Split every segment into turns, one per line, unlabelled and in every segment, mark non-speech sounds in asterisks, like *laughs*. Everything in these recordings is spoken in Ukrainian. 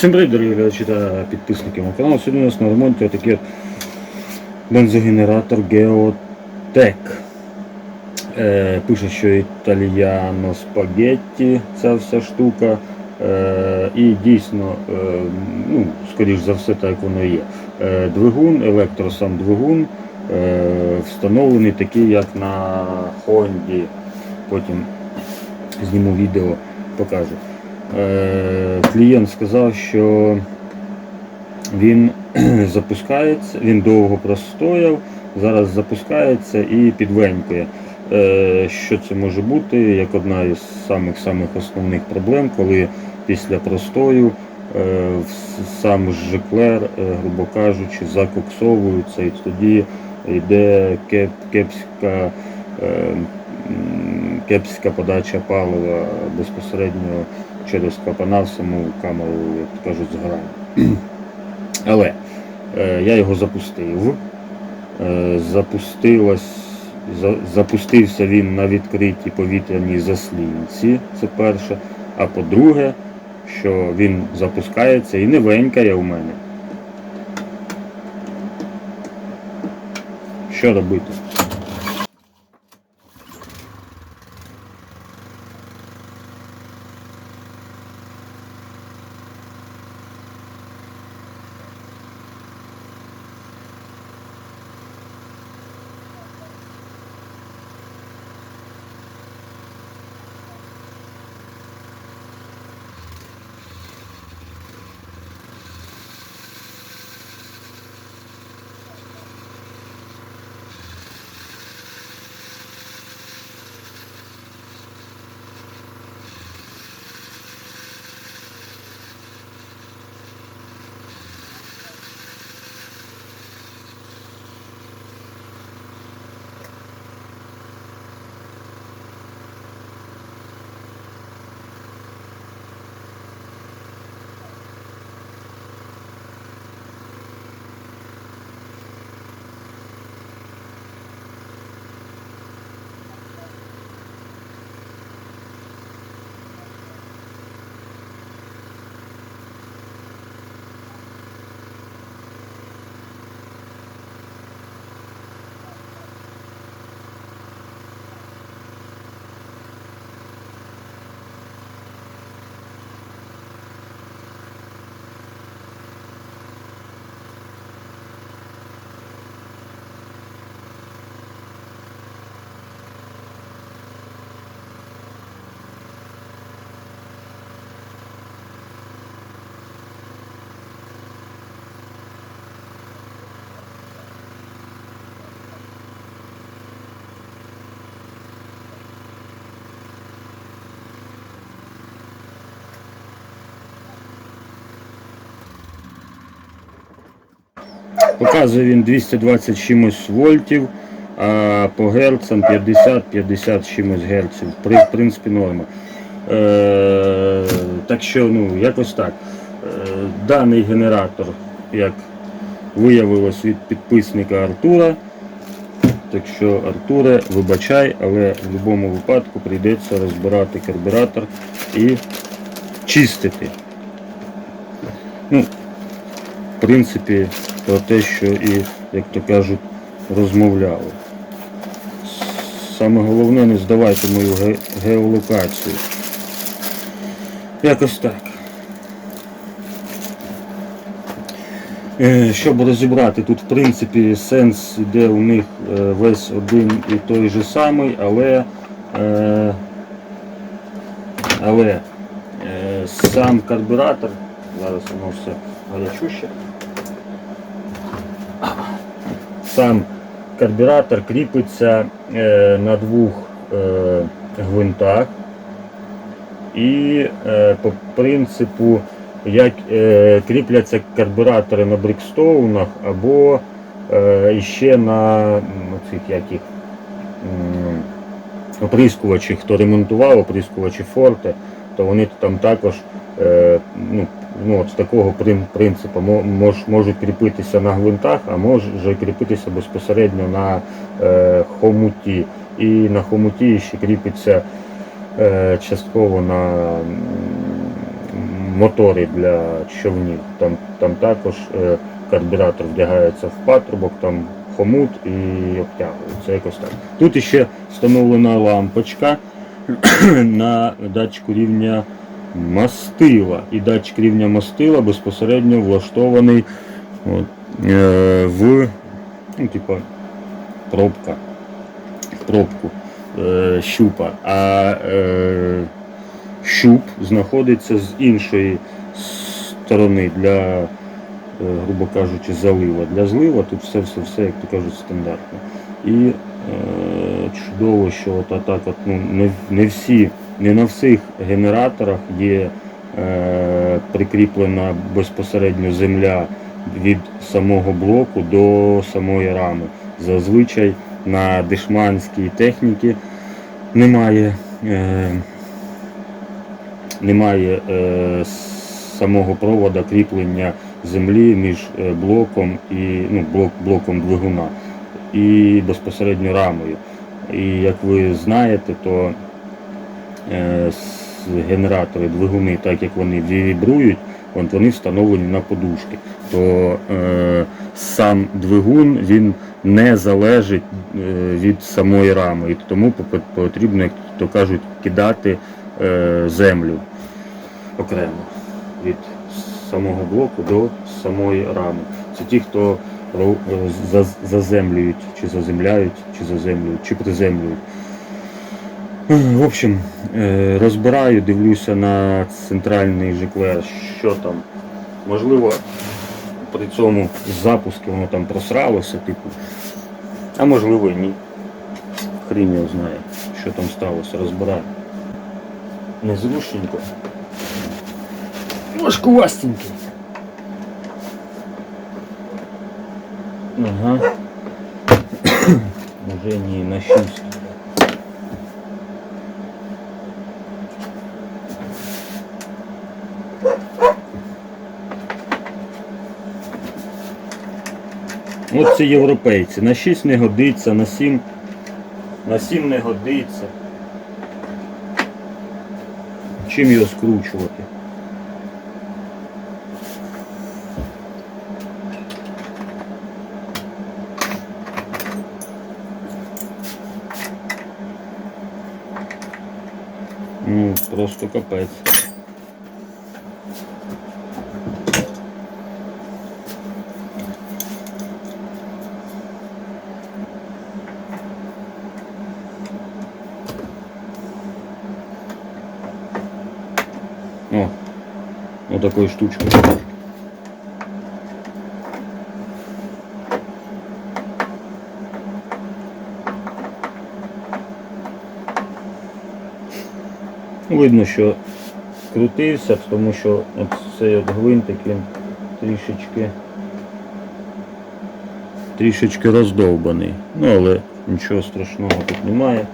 Всім привіт, дорогі глядачі та підписники мого каналу. Сьогодні у нас на ремонті отакий от бензогенератор Geotech. Е, пише, що італіано спагетті ця вся штука. Е, і дійсно, е, ну, скоріш за все, так воно і є. Е, двигун, електросам двигун е, встановлений такий, як на Хонді. Потім зніму відео, покажу. Е, клієнт сказав, що він *clears throat* запускається, він довго простояв, зараз запускається і підвенькує. Е, Що це може бути як одна із самих самих основних проблем, коли після простою е, сам жиклер, е, грубо кажучи, закоксовується і тоді йде кеп, кепська, кепська подача палива безпосередньо через клапана в саму камеру, як кажуть, згорання. *clears throat* Але е, я його запустив. Е, запустилась, за, запустився він на відкритій повітряній заслінці, це перше. А по-друге, що він запускається і не венькає у мене. Що робити? Показує він 220 чимось вольтів, а по герцам 50-50 чимось герців. При, в принципі, норма. Е, так що, ну, якось так. Е, даний генератор, як виявилось від підписника Артура. Так що, Артуре, вибачай, але в будь-якому випадку прийдеться розбирати карбюратор і чистити. Ну, в принципі, про те, що і, як то кажуть, розмовляли. Саме головне не здавайте мою ге- геолокацію. Якось так. Е, Щоб розібрати, тут в принципі сенс іде у них е, весь один і той же самий, але, е, але сам карбюратор, зараз воно все гарячуще, сам карбюратор кріпиться е, на двох е, гвинтах. І е, по принципу, як кріпляться карбюратори на брікстоунах або е, іще на цих яких оприскувачі, хто ремонтував оприскувачі Форте, то вони там також ну, ну, от такого принципу мо- мож, можуть кріпитися на гвинтах, а може кріпитися безпосередньо на е, хомуті. І на хомуті ще кріпиться е, частково на мотори для човнів. Там, там також е, карбюратор вдягається в патрубок, там хомут і обтягується якось так. Тут іще встановлена лампочка *clears throat* на датчику рівня мастила. І датчик рівня мастила безпосередньо влаштований от, е, в ну, типа, пробка, пробку е, щупа. А е, щуп знаходиться з іншої сторони для, грубо кажучи, залива. Для злива тут все, все, все, як то кажуть, стандартно. І е, чудово, що от так от, ну, не, не всі, не на всіх генераторах є е, прикріплена безпосередньо земля від самого блоку до самої рами. Зазвичай на дешманській техніці немає, е, немає е, самого провода кріплення землі між е, блоком і ну, блок, блоком двигуна і безпосередньо рамою. І як ви знаєте, то е, генератори, двигуни, так як вони вібрують, вони встановлені на подушки, то е, сам двигун він не залежить е, від самої рами, і тому потрібно, як то кажуть, кидати е, землю окремо від самого блоку до самої рами. Це ті, хто е, за- заземлюють, чи заземляють, чи заземлюють, чи приземлюють. В общем, е, розбираю, дивлюся на центральний ЖКВР, що там. Можливо, при цьому запуску воно там просралося, типу. А можливо і ні. Хрін його знає, що там сталося, розбираю. Незручненько. Важкувастенький. Ага. *coughs* Уже не на 6. От це європейці. На 6 не годиться, на 7, на 7 не годиться. Чим його скручувати? Просто капець. О, вот такой штучкой. Видно, що крутився, тому що цей от гвинтик він трішечки трішечки роздовбаний. Ну, але нічого страшного тут немає.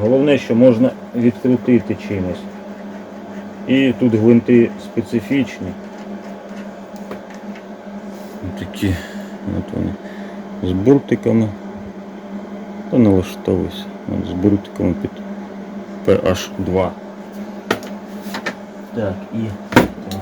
Головне, що можна відкрутити чимось. І тут гвинти специфічні. Такі от вони з буртиками. Та налаштовуйся. З буртиками під PH2. Так, і так.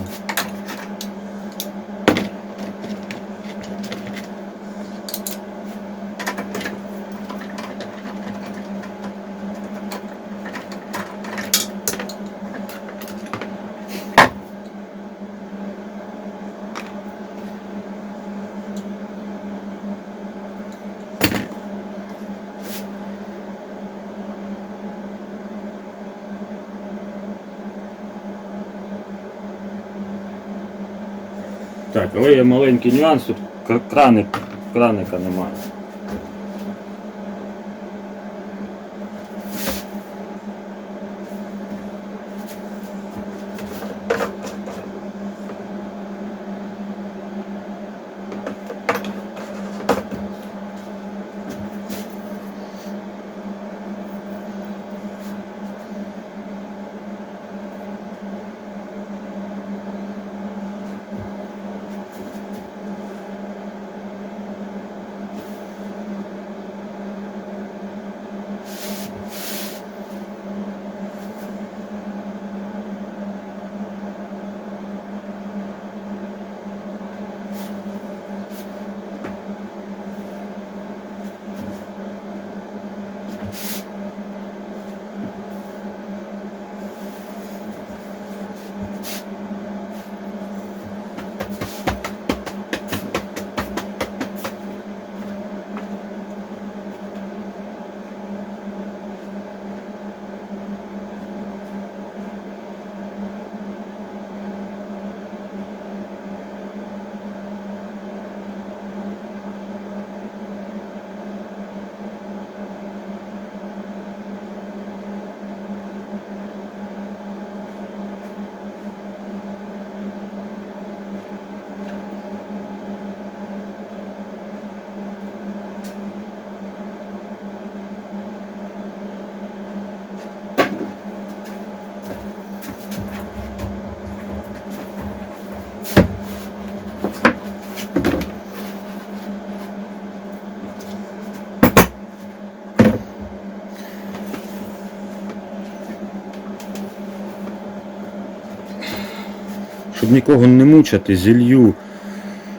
Так, є маленький нюанс, тут крани, краник, краника немає. Щоб нікого не мучити, зілью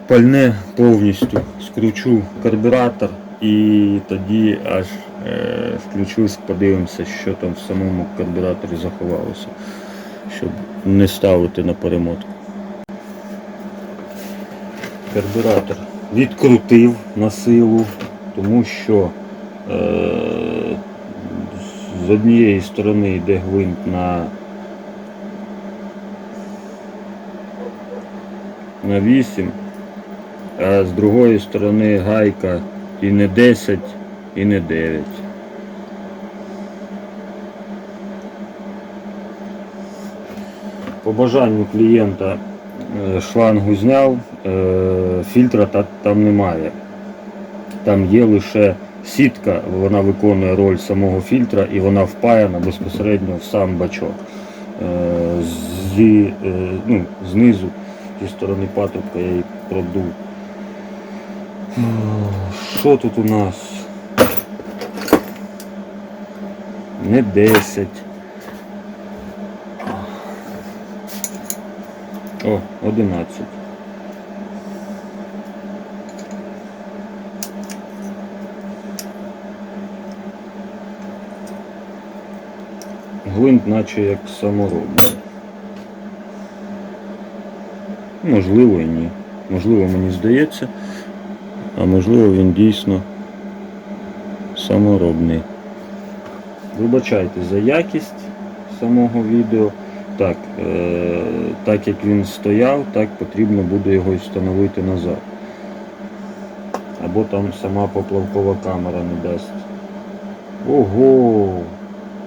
пальне повністю, скручу карбюратор і тоді аж е, включусь, подивимося, що там в самому карбюраторі заховалося, щоб не ставити на перемотку. Карбюратор відкрутив на силу, тому що е, з однієї сторони йде гвинт на, на 8, а з другої сторони гайка і не 10, і не 9. По бажанню клієнта е, шлангу зняв, е, фільтра там немає. Там є лише сітка, вона виконує роль самого фільтра і вона впаяна безпосередньо в сам бачок. Е, Зі, ну, знизу, зі сторони патрубка я її продув. Що тут у нас? Не 10. О, 11. Гвинт наче як саморобний. Можливо і ні. Можливо, мені здається, а можливо він дійсно саморобний. Вибачайте за якість самого відео. Так, е, так як він стояв, так потрібно буде його встановити назад. Або там сама поплавкова камера не дасть. Ого!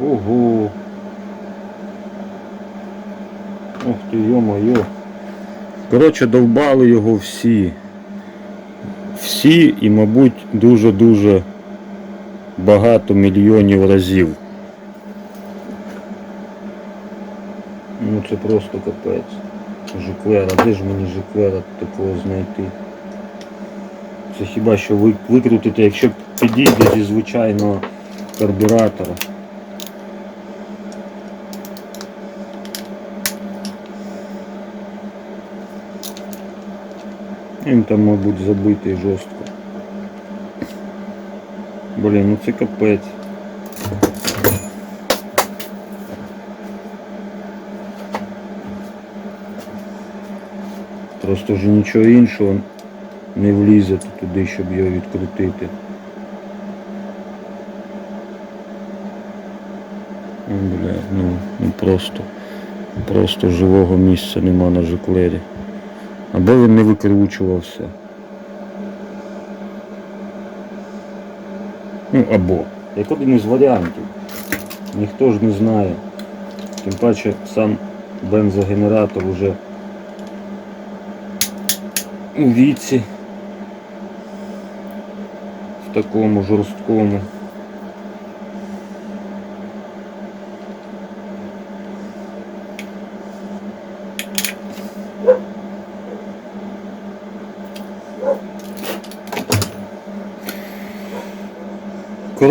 Ого! Ох ти, йо-моє. Коротше, довбали його всі. Всі і, мабуть, дуже-дуже багато мільйонів разів. Ну це просто капець. Жиклера, де ж мені жиклера такого знайти? Це хіба що ви- викрутити, якщо підійде зі звичайного карбюратора. Він там, мабуть, забитий жорстко. Блін, ну це капець. Просто вже нічого іншого не влізе туди, щоб його відкрутити. Бля, ну, ну просто, просто живого місця нема на жиклері. Або він не викручувався. Ну, або. Як один із варіантів. Ніхто ж не знає. Тим паче сам бензогенератор уже у віці. В такому жорсткому.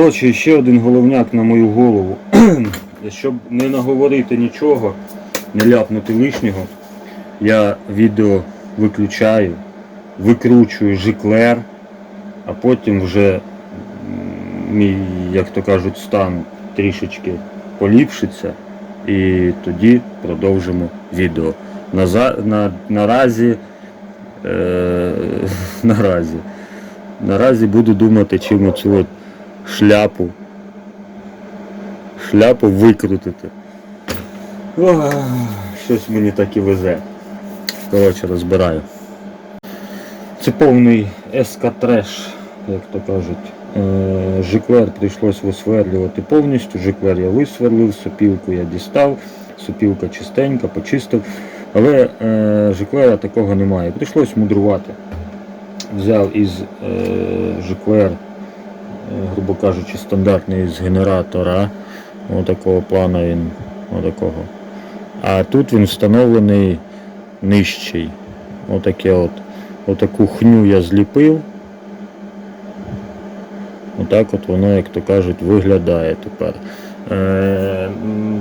Коротше, ще один головняк на мою голову. *clears throat* Щоб не наговорити нічого, не ляпнути лишнього, я відео виключаю, викручую жиклер, а потім вже мій, як то кажуть, стан трішечки поліпшиться і тоді продовжимо відео. Наза, на, наразі, е, *laughs* наразі, наразі буду думати, чим оцю шляпу. Шляпу викрутити. Ох, щось мені так і везе. Коротше, розбираю. Це повний ескатреш, як то кажуть. Е, Жиклер прийшлось висверлювати повністю. Жиклер я висверлив, сопілку я дістав, сопілка чистенька, почистив. Але е, жиклера такого немає. Прийшлось мудрувати. Взяв із е, жиклер, грубо кажучи, стандартний з генератора. Отакого плана він. Отакого. А тут він встановлений нижчий. Отаке от. Отаку хню я зліпив. Отак от воно, як то кажуть, виглядає тепер. Е,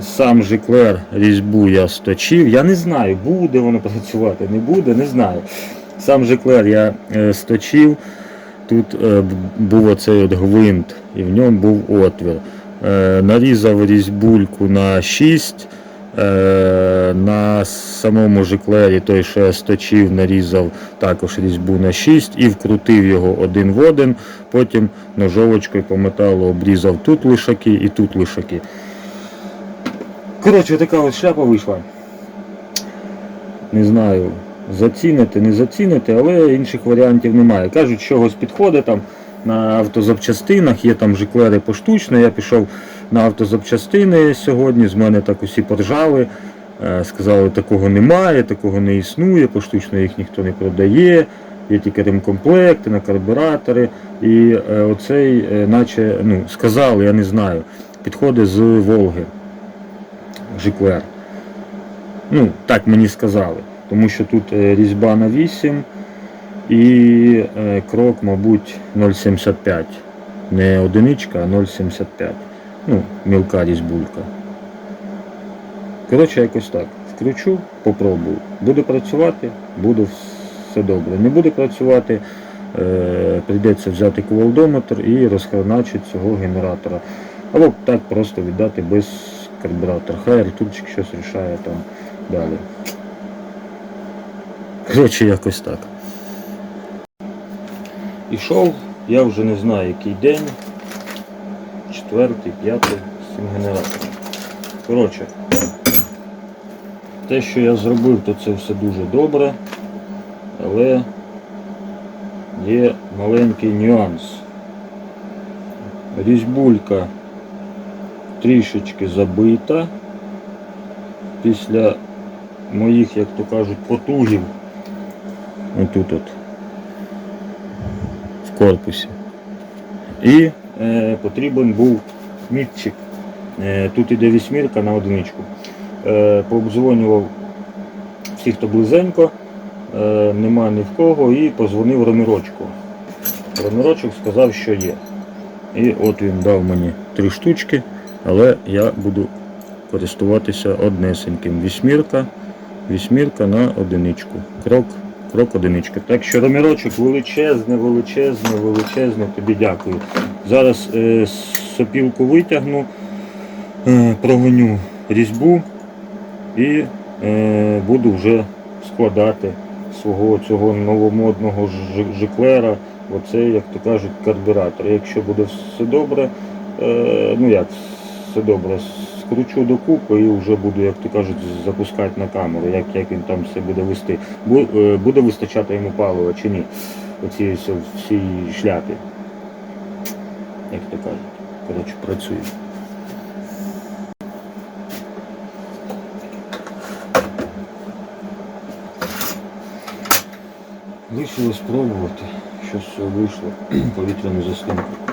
Сам Жиклер різьбу я сточив. Я не знаю, буде воно працювати, не буде, не знаю. Сам Жиклер я е, сточив. Тут е, був оцей от гвинт, і в ньому був отвір. Е, Нарізав різьбульку на 6. Е, На самому жиклері той, що я сточив, нарізав також різьбу на 6 і вкрутив його один в один. Потім ножовочкою по металу обрізав тут лишаки і тут лишаки. Коротше, така ось шляпа вийшла. Не знаю, заціните, не заціните, але інших варіантів немає. Кажуть, що чогось підходить там на автозапчастинах, є там жиклери поштучно. Я пішов на автозапчастини сьогодні, з мене так усі поржали. Е, Сказали, такого немає, такого не існує, поштучно їх ніхто не продає, є тільки ремкомплекти на карбюратори. І е, оцей, е, наче, ну, сказали, я не знаю, підходить з Волги. Жиклер. Ну, так мені сказали. Тому що тут е, різьба на 8 і е, крок, мабуть, 0,75. Не одиничка, а 0,75. Ну, мілка різьбулька. Коротше, якось так. Вкручу, попробую. Буде працювати, буде все добре. Не буде працювати, е, прийдеться взяти кувалдометр і розхреначити цього генератора. Або так просто віддати без карбюратора. Хай Артурчик щось рішає там далі. Коротше, якось так. Ішов, я вже не знаю який день. Четвертий, п'ятий з цим генератором. Коротше, те, що я зробив, то це все дуже добре, але є маленький нюанс. Різьбулька трішечки забита після моїх, як то кажуть, потугів. Отут от. В корпусі. І е, потрібен був мітчик. Е, тут іде вісьмірка на одиничку. Е, пообдзвонював всіх, хто близенько, е, нема ні в кого, і позвонив Ромірочку. Ромірочок сказав, що є. І от він дав мені три штучки, але я буду користуватися однесеньким. Вісьмірка, вісьмірка на одиничку. Крок, крок одиничка. Так що Ромірочок величезне, величезне, величезне, тобі дякую. Зараз е, сопілку витягну, е, прогоню різьбу і е, буду вже складати свого цього новомодного жи- жиклера, оце, як то кажуть, карбюратор. Якщо буде все добре, е, ну як все добре, скручу докупи і вже буду, як то кажуть, запускати на камеру, як, як він там все буде вести. Е, Буде вистачати йому палива чи ні? Оці всі, шляпі. Як то кажуть. Коротше, працює. Вийшло спробувати, що цього вийшло. Повітряну заслінку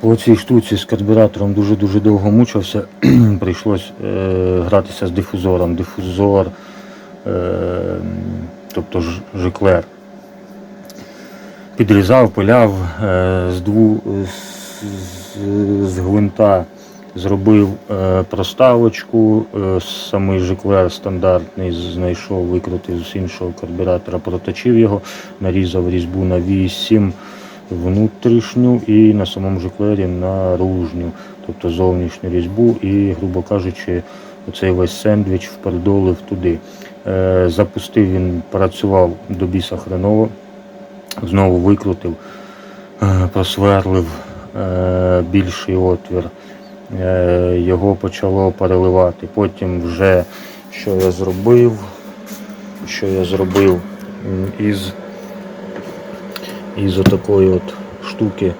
По цій штуці з карбюратором дуже-дуже довго мучився. *clears throat* Прийшлось е, гратися з дифузором. Дифузор, е, тобто жиклер. Підрізав, пиляв е, з, дву, з, з- з гвинта зробив е, проставочку, е, самий жиклер стандартний знайшов, викрутив з іншого карбюратора, проточив його, нарізав різьбу на 8 внутрішню і на самому жиклері наружню, тобто зовнішню різьбу і, грубо кажучи, оцей весь сендвіч впередолив туди. Е, Запустив він, працював до біса хреново, знову викрутив, е, просверлив е, більший отвір, його почало переливати. Потім вже що я зробив, що я зробив із із отакої от штуки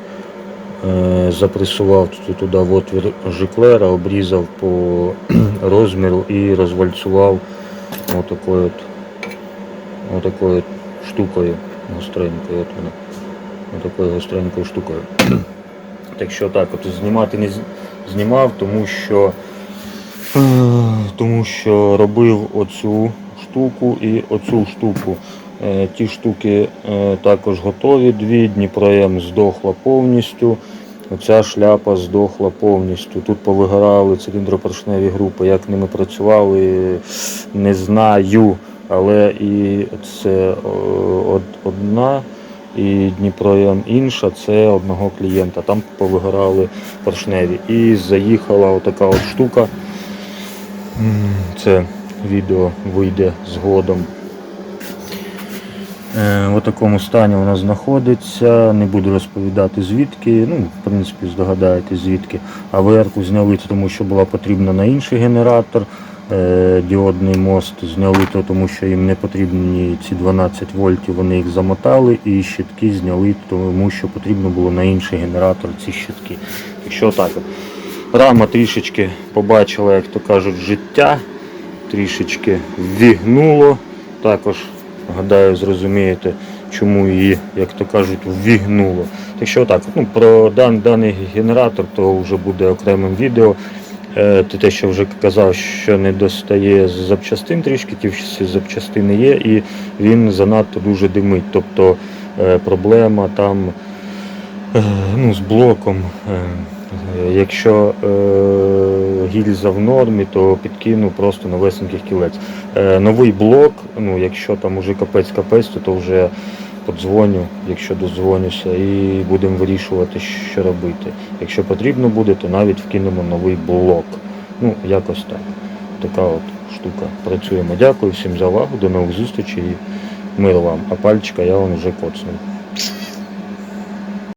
е, запресував туди в отвір жиклера, обрізав по *clears throat* розміру і розвальцював отакою от, отакою от штукою гостренькою. От вона. Отакою гостренькою штукою. *clears throat* Так що так, от знімати не знімав, тому що *clears throat* тому що робив оцю штуку і оцю штуку. Е, Ті штуки е, також готові. Дві Дніпроєм здохла повністю. Оця шляпа здохла повністю. Тут повигорали циліндропоршневі групи. Як ними працювали, не знаю. Але і це одна і Дніпроєм інша це одного клієнта. Там повигорали поршневі. І заїхала отака от штука. Це відео вийде згодом. Е, В такому стані вона знаходиться. Не буду розповідати звідки. Ну, в принципі, здогадаєтесь звідки. АВР-ку зняли, тому що була потрібна на інший генератор. Е, Діодний мост зняли, тому що їм не потрібні ці 12 вольтів, вони їх замотали, і щитки зняли, тому що потрібно було на інший генератор ці щитки. Так що так. Рама трішечки побачила, як то кажуть, життя, трішечки ввігнуло. Також, гадаю, зрозумієте, чому її, як то кажуть, ввігнуло. Так що так, ну, про дан, даний генератор то вже буде окремим відео. Е, Те, що вже казав, що не достає з запчастин трішки, ті всі запчастини є, і він занадто дуже димить. Тобто е, проблема там е, ну, з блоком. Е, Якщо е, гільза в нормі, то підкину просто новесеньких кілець. Е, новий блок, ну, якщо там уже капець-капець, то, то вже подзвоню, якщо дозвонюся, і будемо вирішувати, що робити. Якщо потрібно буде, то навіть вкинемо новий блок. Ну, якось так. Така от штука. Працюємо. Дякую всім за увагу, до нових зустрічей і мир вам. А пальчика я вам вже коцнув.